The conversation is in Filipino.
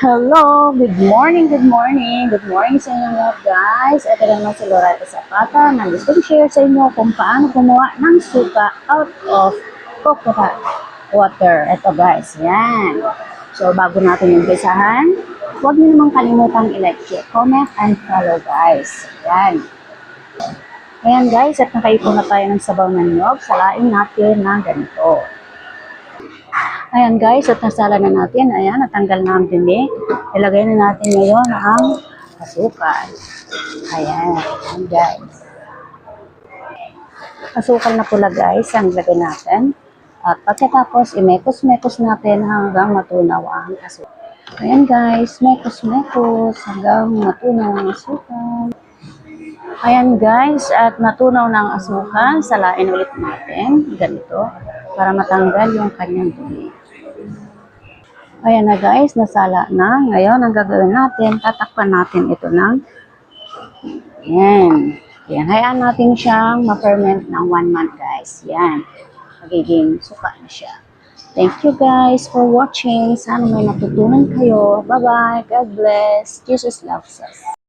Hello! Good morning, good morning. Good morning sa inyo lahat guys. Ito naman si Loretta Zapata na gusto ko share sa inyo kung paano gumawa ng suka out of coconut water. Ito guys, yan. So bago natin umpisahan, huwag niyo naman kalimutang i-like, comment, and follow guys. Yan. Ayan guys, at nakaipon na tayo ng sabaw ng nyog. Salain natin na ganito. Ayan guys, at nasala na natin. Ayan, natanggal na ang dumi. Ilagay na natin ngayon ang asukal. Ayan, ayan guys. Asukal na pula guys ang ilagay natin. At pagkatapos, imekos-mekos natin hanggang matunaw ang asukal. Ayan guys, mekos-mekos hanggang matunaw ang asukal. Ayan guys, at natunaw na ang asukal. Salain ulit natin. Ganito. Para matanggal yung kanyang dumi. Ayan na guys, nasala na. Ngayon, ang gagawin natin, tatakpan natin ito ng yan. Yan, hayaan natin siyang ma-ferment ng one month guys. Yan. Magiging suka na siya. Thank you guys for watching. Sana may natutunan kayo. Bye-bye. God bless. Jesus loves us.